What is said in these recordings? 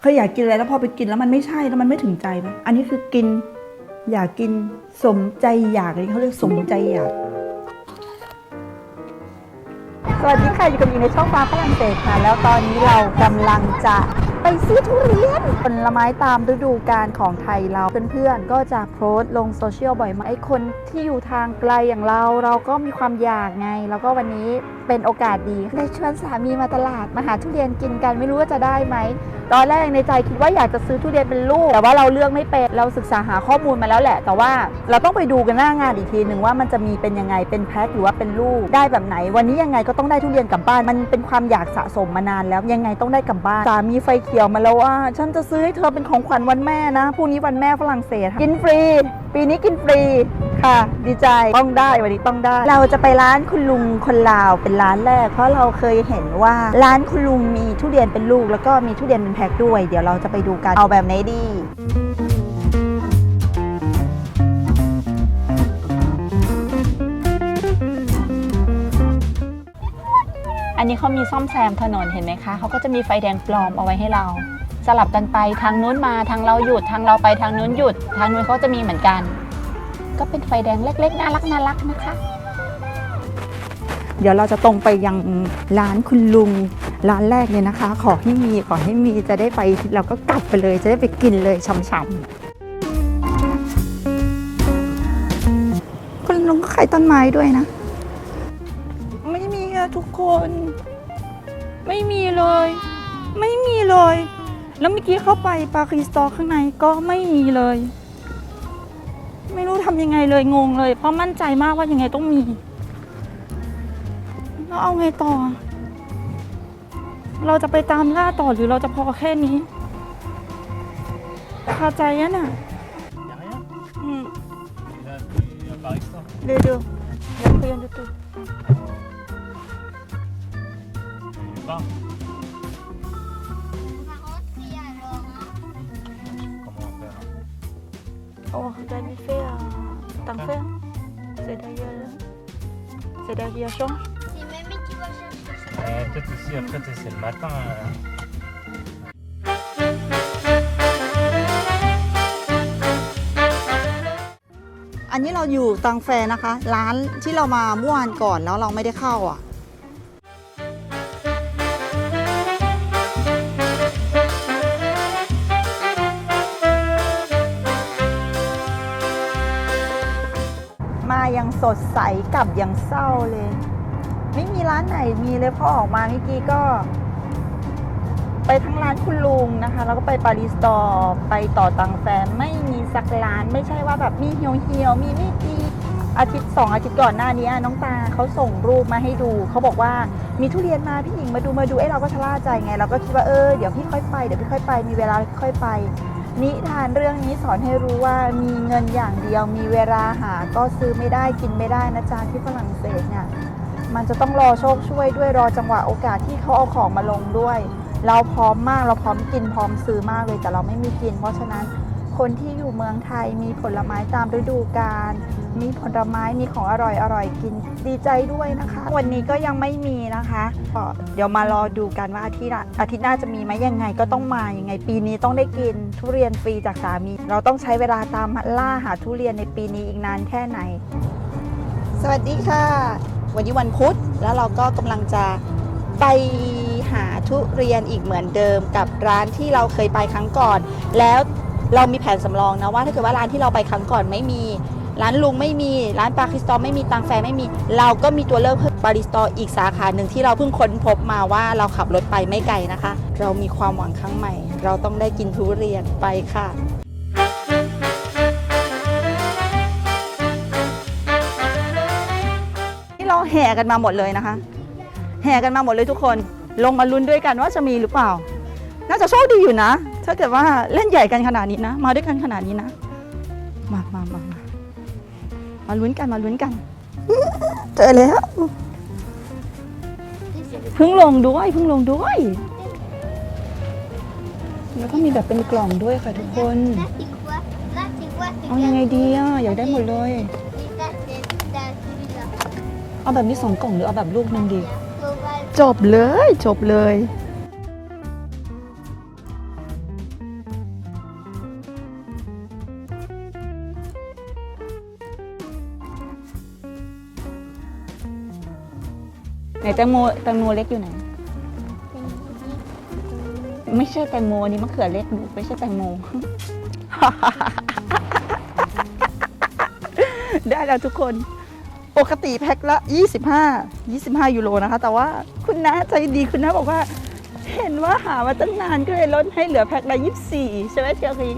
เคยอยากกินอะไรแล้วพอไปกินแล้วมันไม่ใช่แล้วมันไม่ถึงใจไหมอันนี้คือกินอยากกินสมใจอยากเลยเขาเรียกสมใจอยาก สวัสดีค่ะอยู่กับอยู่ในช่องฟ้าฝรั่งเศสค่ะ แล้วตอนนี้เรากำลังจะ ซื้อทุเรียน ผลไม้ตามฤดูกาลของไทยเราเพื่อนๆ ก็จะโพสต์ลงโซเชียลบ่อยมากไอ้คนที่อยู่ทางไกลอย่างเราเราก็มีความอยากไง แล้วก็วันนี้เป็นโอกาสดีเลยชวนสามีมาตลาดมาหาทุเรียนกินกันไม่รู้ว่าจะได้ไหมตอนแรกในใจคิดว่าอยากจะซื้อทุเรียนเป็นลูก แต่ว่าเราเลือกไม่เป็นเราศึกษาหาข้อมูลมาแล้วแหละ แต่ว่าเราต้องไปดูกันหน้างานอีกทีหนึ่งว่ามันจะมีเป็นยังไงเป็นแพ็คหรือว่าเป็นลูกได้แบบไหน วันนี้ยังไงก็ต้องได้ทุเรียนกลับบ้านมันเป็นความอยากสะสมมานานแล้วยังไงต้องได้กลับบ้านสามีไฟเขียวมาแล้วว่า ฉันจะซื้อให้เธอเป็นของขวัญวันแม่นะพรุ่งนี้วันแม่ฝรั่งเศส กินฟรี ปีนี้กินฟรีค่ะ ดีใจต้องได้วันนี้ต้องได้ เราจะไปร้านคุณลุงคนลาวเป็นร้านแรก เพราะเราเคยเห็นว่าร้านคุณลุงมีทุเรียนเป็นลูก แล้วก็มีทุเรียนเป็นแพ็คด้วย เดี๋ยวเราจะไปดูกันเอาแบบไหนดี อันนี้เขามีซ่อมแซมถนนเห็นไหมคะเขาก็จะมีไฟแดงปลอมเอาไว้ให้เรา สลับกันไปทางนู้นมาทางเราหยุดทางเราไปทางนู้นหยุด ทางนู้นเขาจะมีเหมือนกัน ก็เป็นไฟแดงเล็ก ๆ น่ารักน่ารักนะคะ เดี๋ยวเราจะตรงไปยังร้านคุณลุงร้านแรกเลยนะคะ ขอให้มีขอให้มีจะได้ไปเราก็กลับไปเลย จะได้ไปกินเลยช่ำๆคุณลุงก็ขายต้นไม้ด้วยนะ ทุกคน ไม่มีเลย ไม่มีเลย แล้วเมื่อกี้เข้าไปปาคีสตอร์ข้างในก็ไม่มีเลย ไม่รู้ทำยังไงเลยงงเลย เพราะมั่นใจมากว่ายังไงต้องมีแล้วเอาไงต่อ เราจะไปตามล่าต่อหรือเราจะพอแค่นี้คาใจอะน่ะ Y a rien อืม Il a pris un par extra. เดี๋ยวเดี๋ยวเดี๋ยวคุยกันดู Il est pas. Comment faire โอ้ ได้ไม่เฟ่อะตังเฟ่เสียดายเยอะเลยเสียดายเยอะช่วง C'est Mamie qui va chercher ça. Euh, Peut-être aussi après, tu sais, c'est le matin. euh, อันนี้เราอยู่ตังแฟนะคะ ร้านที่เรามาเมื่อวานก่อนแล้วเราไม่ได้เข้าอะ สดใสกลับยังเศร้าเลย ไม่มีร้านไหนมีเลยพอออกมาเมื่อกี้ก็ ไปทั้งร้านคุณลุงนะคะ แล้วก็ไปปารีสตอร์ไปต่อตังแฟนไม่มีสักร้านไม่ใช่ว่าแบบมีเหี่ยวเหี่ยวมีไม่ดีอาทิตย์สองอาทิตย์ก่อนหน้านี้น้องตาเขาส่งรูปมาให้ดู เขาบอกว่ามีทุเรียนมาพี่หญิงมาดูมาดูไอ้เราก็ชะล่าใจไง เราก็คิดว่าเออเดี๋ยวพี่ค่อยไปเดี๋ยวพี่ค่อยไปมีเวลาค่อยไป นิทานเรื่องนี้สอนให้รู้ว่ามีเงินอย่างเดียวมีเวลาหาก็ซื้อไม่ได้กินไม่ได้นะจ๊ะที่ฝรั่งเศสเนี่ยมันจะต้องรอโชคช่วยด้วยรอจังหวะโอกาสที่เขาเอาของมาลงด้วย เราพร้อมมากเราพร้อมกินพร้อมซื้อมากเลยแต่เราไม่มีกิน เพราะฉะนั้นคนที่อยู่เมืองไทยมีผลไม้ตามฤดูกาล มีผลไม้มีของอร่อยอร่อยกินดีใจด้วยนะคะ วันนี้ก็ยังไม่มีนะคะก็เดี๋ยวมารอดูกันว่าอาทิตย์หน้าอาทิตย์หน้าจะมีไหมยังไงก็ต้องมายังไง ปีนี้ต้องได้กินทุเรียนฟรีจากสามี เราต้องใช้เวลาตามล่าหาทุเรียนในปีนี้อีกนานแค่ไหน สวัสดีค่ะ วันนี้วันพุธแล้วเราก็กำลังจะไปหาทุเรียนอีกเหมือนเดิมกับร้านที่เราเคยไปครั้งก่อน แล้วเรามีแผนสำรองนะว่าถ้าเกิดว่าร้านที่เราไปครั้งก่อนไม่มี ร้านลุงไม่มี ร้านปาคิสตอไม่มีตังแฟไม่มี เราก็มีตัวเลือกเพิ่มปาริสตออีกสาขาหนึ่งที่เราเพิ่งค้นพบมาว่าเราขับรถไปไม่ไกลนะคะ เรามีความหวังครั้งใหม่ เราต้องได้กินทุเรียนไปค่ะที่เราแห่กันมาหมดเลยนะคะ แห่กันมาหมดเลยทุกคน ลงมาลุ้นด้วยกันว่าจะมีหรือเปล่า น่าจะโชคดีอยู่นะ ถ้าเกิดว่าเล่นใหญ่กันขนาดนี้นะ มาด้วยกันขนาดนี้นะ มามามามา มาลุ้นกันมาลุ้นกัน เจอแล้วเพิ่งลงด้วยเพิ่งลงด้วย แล้วก็มีแบบเป็นกล่องด้วยค่ะทุกคน Là, c'est quoi Là, c'est quoi C'est เอายังไงดีอะอยากได้หมดเลย Et ça, c'est ça, celui-là. เอาแบบนี้สองกล่องหรือเอาแบบลูกหนึงดี Faut voir จบเลยจบเลย ไหนแตงโมแตงโมเล็กอยู่ไหน ไม่ใช่แตงโมอันนี้มะเขือเล็กหนูไม่ใช่แตงโม ได้แล้วทุกคน ปกติแพ็คละ 25 25 ยูโรนะคะ แต่ว่าคุณน้าใจดีคุณน้าบอกว่า เห็นว่าหามาตั้งนานก็เลยลดให้เหลือแพ็คละ 24 ใช่ไหมเชียรี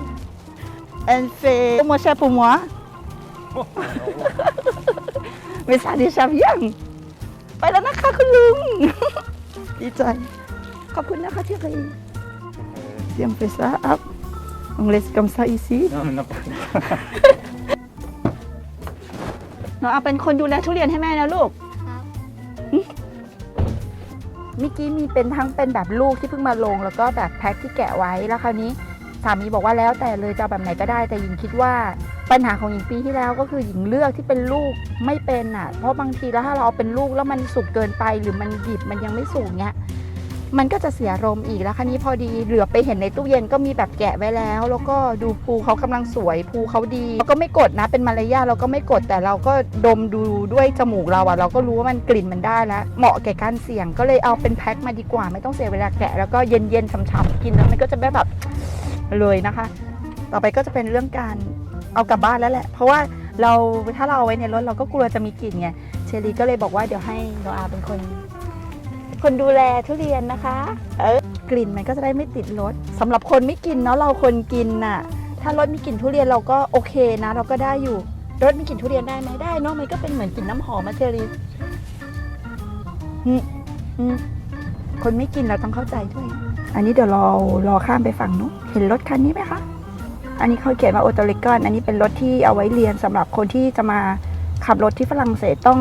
แอนเฟโมชาปูมัวไม่ทราดิชาบยัง ไปแล้วนะคะคุณลุง ดีใจ ขอบคุณนะคะเชียรีเสียงเฟซ่าอัพองเลสกัมซาอีซี Non, mais n'importe quoi. หนูเอาเป็นคนดูแลทุเรียนให้แม่นะลูกเมื่อกี้มีเป็นทั้งเป็นแบบลูกที่เพิ่งมาลง แล้วก็แบบแพ็คที่แกะไว้แล้วคราวนี้สามีบอกว่าแล้วแต่เลยจะเอาแบบไหนก็ได้แต่หญิงคิดว่า ปัญหาของหญิงปีที่แล้วก็คือหญิงเลือกที่เป็นลูกไม่เป็นอะ เพราะบางทีแล้วถ้าเราเอาเป็นลูกแล้วมันสุกเกินไปหรือมันดิบมันยังไม่สุกเนี้ยมันก็จะเสียรมอีกแล้วคราวนี้พอดีเหลือไปเห็นในตู้เย็นก็มีแบบแกะไว้แล้ว แล้วก็ดูภูเขากำลังสวยภูเขาดีเราก็ไม่กดนะเป็นมารยาเราก็ไม่กดแต่เราก็ดมดูด้วยจมูกเราอะเราก็รู้ว่ามันกลิ่นมันได้แล้ว เหมาะแก่การเสี่ยงก็เลยเอาเป็นแพ็คมาดีกว่า ไม่ต้องเสียเวลาแกะแล้วก็เย็นๆฉ่ำๆกินแล้วมันก็จะแบบเลยนะคะ ต่อไปก็จะเป็นเรื่องการ เอากลับบ้านแล้วแหละ เพราะว่าเราถ้าเราเอาไว้ในรถเราก็กลัวจะมีกลิ่นไงเชลีก็เลยบอกว่าเดี๋ยวให้โนอาเป็นคน คนดูแลทุเรียนนะคะ เออกลิ่นมันก็จะได้ไม่ติดรถสำหรับคนไม่กินเนาะเราคนกินน่ะ ถ้ารถมีกลิ่นทุเรียนเราก็โอเคนะ เราก็ได้อยู่รถมีกลิ่นทุเรียนได้ไหมได้เนาะมันก็เป็นเหมือนกลิ่นน้ำหอมมาเชลีอืมอืมคนไม่กินเราต้องเข้าใจด้วย อันนี้เดี๋ยวเรารอข้ามไปฝั่งนู้นเห็นรถคันนี้ไหมคะ อันนี้เขาเขียนว่าโอโตเลกอนอันนี้เป็นรถที่เอาไว้เรียนสำหรับคนที่จะมาขับรถที่ฝรั่งเศสต้อง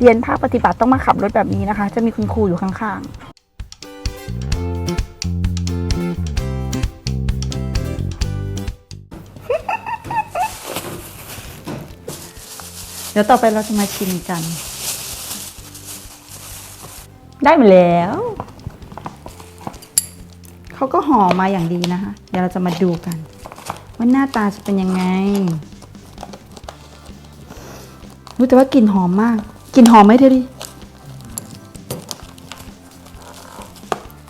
เรียนภาคปฏิบัติต้องมาขับรถแบบนี้นะคะ จะมีคุณครูอยู่ข้างๆเดี๋ยวต่อไปเราจะมาชิมกัน ได้มาแล้ว เขาก็ห่อมาอย่างดีนะคะ เดี๋ยวเราจะมาดูกัน ว่าหน้าตาจะเป็นยังไงรู้แต่ว่ากลิ่นหอมมากกลิ่นหอมไหมเธอดิ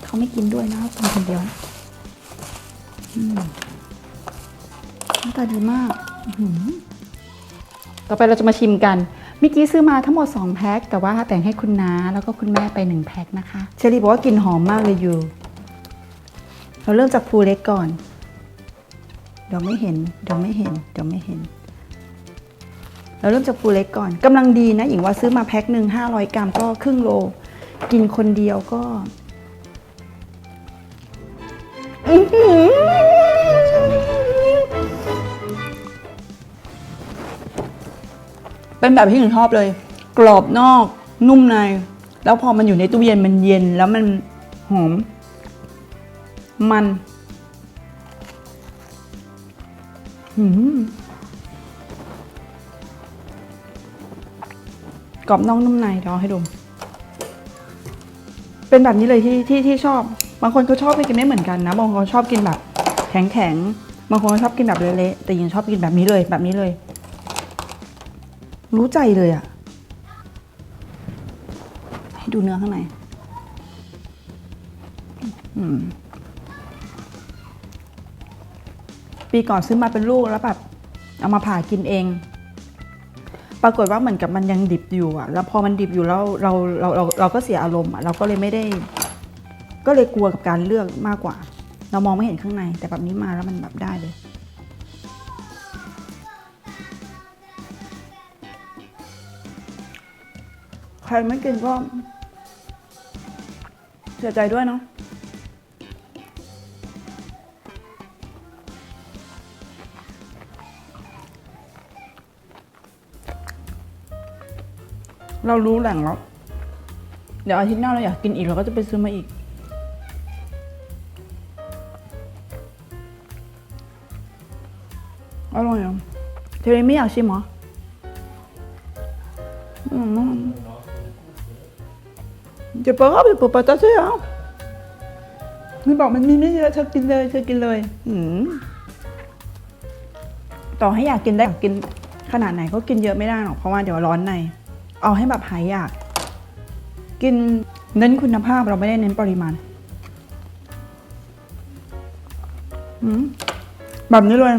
เขาไม่กินด้วยนะกินคนเดียวหน้าตาดีมากต่อไปเราจะมาชิมกันเมื่อกี้ซื้อมาทั้งหมด 2 แพ็คแต่ว่าแบ่งให้คุณน้าแล้วก็คุณแม่ไป 1 แพ็คนะคะ เชอรี่บอกว่ากลิ่นหอมมากเลยอยู่ เราเริ่มจากภูเล็กก่อน เดี๋ยวไม่เห็นเดี๋ยวไม่เห็นเดี๋ยวไม่เห็น เราเริ่มจากภูเล็กก่อนกำลังดีนะหญิงว่าซื้อมาแพ็คหนึ่งห้าร้อยกรัมก็ครึ่งโล กินคนเดียวก็เป็นแบบที่หนูชอบเลย กรอบนอกนุ่มใน แล้วพอมันอยู่ในตู้เย็นมันเย็นแล้วมันหอม มัน กรอบนอกนุ่มในเดี๋ยวเอให้ดู เป็นแบบนี้เลยที่ที่ที่ชอบ บางคนก็ชอบไปกินไม่เหมือนกันนะ บางคนชอบกินแบบ แข็งแข็งบางคนชอบกินแบบเละๆแต่ยังชอบกินแบบนี้เลยแบบนี้เลย รู้ใจเลยอะ ให้ดูเนื้อข้างในอืม ปีก่อนซื้อมาเป็นลูกแล้วแบบเอามาผ่ากินเอง ปรากฏว่าเหมือนกับมันยังดิบอยู่อะแล้วพอมันดิบอยู่แล้วเราเราเราเราก็เสียอารมณ์อะเราก็เลยไม่ได้ ก็เลยกลัวกับการเลือกมากกว่า เรามองไม่เห็นข้างใน แต่แบบนี้มาแล้วมันแบบได้เลยใครไม่กินก็เสียใจด้วยเนาะ เรารู้แหล่งแล้ว เดี๋ยวอาทิตย์หน้าเราอยากกินอีกเราก็จะไปซื้อมาอีก อร่อยอะเทเรไม่อยากชิมเหรออืม จะปะก็ไปปะปะตาเสียไม่บอกมันมีไม่เยอะเธอกินเลยเธอกินเลย อืมต่อให้อยากกินได้อยากกินขนาดไหนก็กินเยอะไม่ได้หรอกเพราะว่าเดี๋ยวร้อนใน เอาให้แบบหายอยาก กินเน้นคุณภาพเราไม่ได้เน้นปริมาณอืมแบบนี้เลย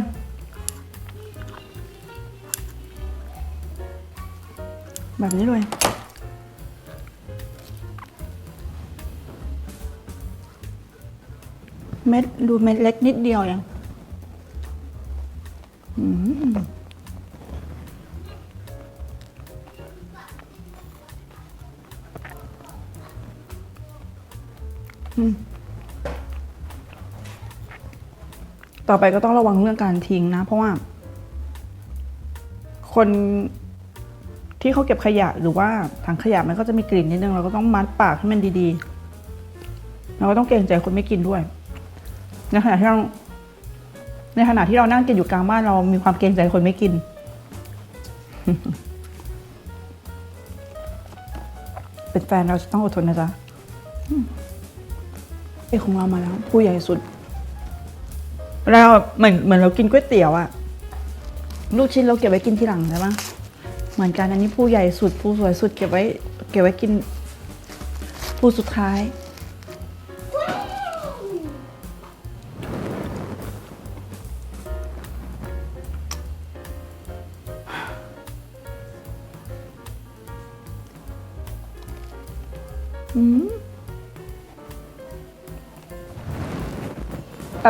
แบบนี้เลยเม็ดดูเม็ดเล็กนิดเดียวยังอืมอืม ต่อไปก็ต้องระวังเรื่องการทิ้งนะ เพราะว่า คนที่เขาเก็บขยะหรือว่าถังขยะมันก็จะมีกลิ่นนิดนึงเราก็ต้องมัดปากให้มันดีๆ เราก็ต้องเกรงใจคนไม่กินด้วย ในขณะที่เราในขณะที่เรานั่งกินอยู่กลางบ้านเรามีความเกรงใจคนไม่กิน เป็นแฟนเราจะต้องอดทนนะจ๊ะ เอกของเรามาแล้วผู้ใหญ่สุด เราเหมือนเหมือนเรากินก๋วยเตี๋ยวอะลูกชิ้นเราเก็บไว้กินทีหลังใช่ปะเหมือนกันอันนี้ผู้ใหญ่สุดผู้สวยสุดเก็บไว้ เก็บไว้กิน ผู้สุดท้าย อืม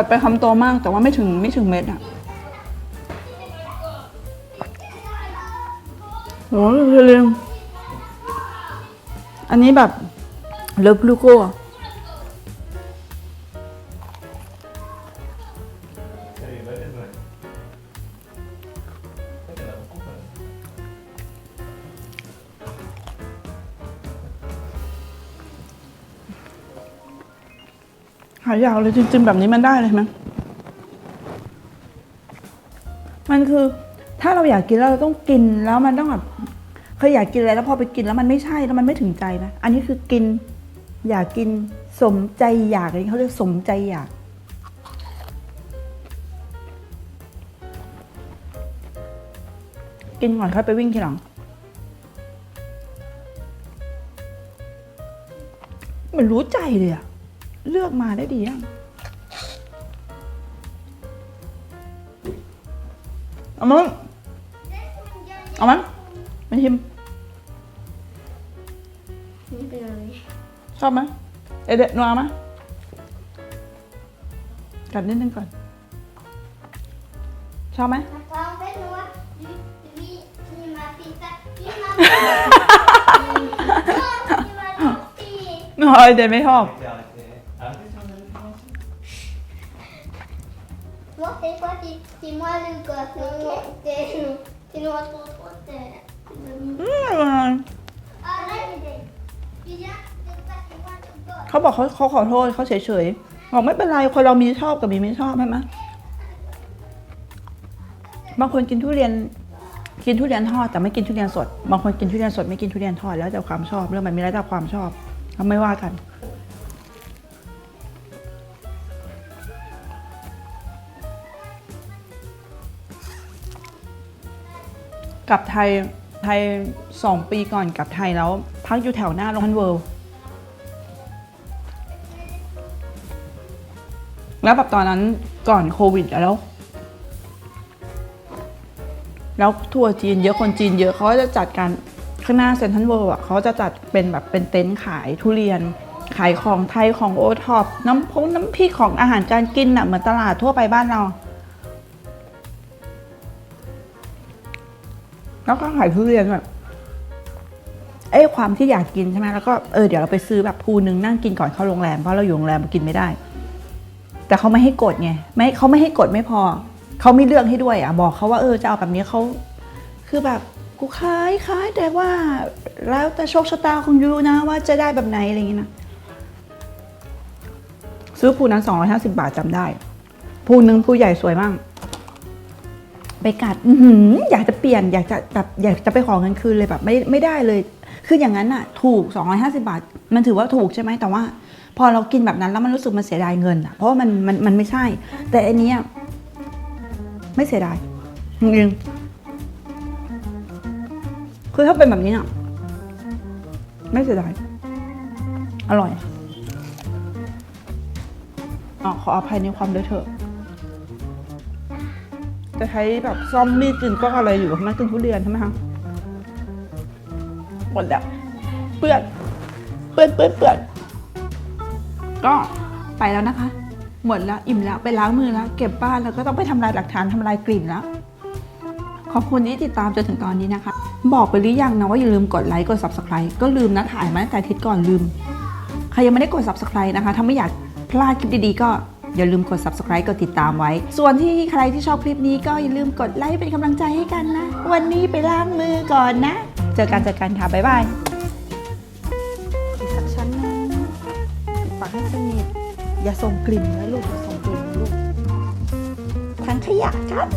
ตัดไปคำโตมากแต่ว่าไม่ถึงไม่ถึงเม็ดอะโอ้ยเร็วอันนี้แบบเลิฟลูโก้ อะหายาวเลยจริงๆแบบนี้มันได้เลยไหมมันคือถ้าเราอยากกินแล้วเราต้องกินแล้วมันต้องแบบเคยอยากกินอะไรแล้วพอไปกินแล้วมันไม่ใช่แล้วมันไม่ถึงใจนะ อันนี้คือกิน อยากกินสมใจอยากอะไรเขาเรียกสมใจอยากกินก่อนค่อยไปวิ่งทีหลัง มันรู้ใจเลยอะ เลือกมาได้ดียังเอามั้งเอามั้งมาชิมไม่เป็นไรชอบไหมเอเดะนัวไหมกัดนิดนึงก่อน ชอบไหม Papa, en fait, moi, lui, lui, il m'a fait ça. Il m'a il m'a sorti. น้อยเดะไม่ชอบ il est. Il vient, c'est pas c'est moi le gosse. เขาบอกเขาเขาขอโทษเขาเฉยๆบอกไม่เป็นไรคนเรามีชอบกับมีไม่ชอบใช่ไหมบางคนกินทุเรียน กินทุเรียนทอดแต่ไม่กินทุเรียนสด บางคนกินทุเรียนสดไม่กินทุเรียนทอดแล้วแต่ความชอบเรื่องมันมีแล้วแต่ความชอบเราไม่ว่ากัน กลับไทยไทยสองปีก่อนกลับไทยแล้วพักอยู่แถวหน้าโรงพยาบาลเวิลด์แล้วแบบตอนนั้นก่อนโควิดแล้ว แล้วทัวร์จีนเยอะคนจีนเยอะเขาจะจัดการข้างหน้าเซ็นทรัลเวิลด์อะเขาจะจัดเป็นแบบเป็นเต็นท์ขายทุเรียน ขายของไทยของโอท็อปน้ำพงน้ำพริกของอาหารการกินอะเหมือนตลาดทั่วไปบ้านเรา แล้วก็ขายทุเรียนแบบเอ้ความที่อยากกินใช่ไหมแล้วก็เออเดี๋ยวเราไปซื้อแบบภูนึงนั่งกินก่อนเข้าโรงแรมเพราะเราอยู่โรงแรมกินไม่ได้ แต่เขาไม่ให้กดไงไม่เขาไม่ให้กดไม่พอเขาไม่เลือกให้ด้วยอะบอกเขาว่าเออจะเอาแบบนี้เขาคือแบบกูขายขายแต่ว่า แล้วแต่โชคชะตาของยูนะว่าจะได้แบบไหนอะไรอย่างงี้นะซื้อภูนั้น250 บาทจำได้ภูนึงภูใหญ่สวยมาก ไปกัดออยากจะเปลี่ยนอยากจะแบบอยากจะไปขอเงินคืนเลยแบบไม่ไม่ได้เลย คืออย่างนั้นอะถูก 250 บาท มันถือว่าถูกใช่ไหมแต่ว่า พอเรากินแบบนั้นแล้วมันรู้สึกมันเสียดายเงินอะเพราะว่ามันมันมันไม่ใช่ แต่อันนี้ไม่เสียดายจริงคือถ้าเป็นแบบนี้อะไม่เสียดายอร่อยอ๋อขออภัยในความเลอะเทอะ จะใช้แบบซ่อมมีดกลินก็อะไรอยู่นั่นกินทุเรียนใช่ไหมคะหมดแล้วเปื้อนเปื้อนเปื้อนเปื้อนก็ไปแล้วนะคะ หมดแล้วอิ่มแล้วไปล้างมือแล้ว เก็บบ้านแล้วก็ต้องไปทำลายหลักฐานทำลายกลิ่นแล้วขอบคุณที่ติดตามจนถึงตอนนี้นะคะ บอกไปหรือยังนะว่าอย่าลืมกดไลค์กด subscribe ก็ลืมนะถ่ายมาตั้งแต่ทิตย์ก่อนลืม ใครยังไม่ได้กด subscribe นะคะ ถ้าไม่อยากพลาดคลิปดีๆก็ อย่าลืมกด subscribe กดติดตามไว้ ส่วนที่ใครที่ชอบคลิปนี้ก็อย่าลืมกดไลค์เป็นกำลังใจให้กันนะ วันนี้ไปล้างมือก่อนนะ เจอกันเจอกันค่ะ บ๊ายบายอีกสักชั้นหนึงปิดปากให้สนิทอย่าส่งกลิ่นนะลูกอย่าส่งกลิ่นนะลูกทั้งขยะกัน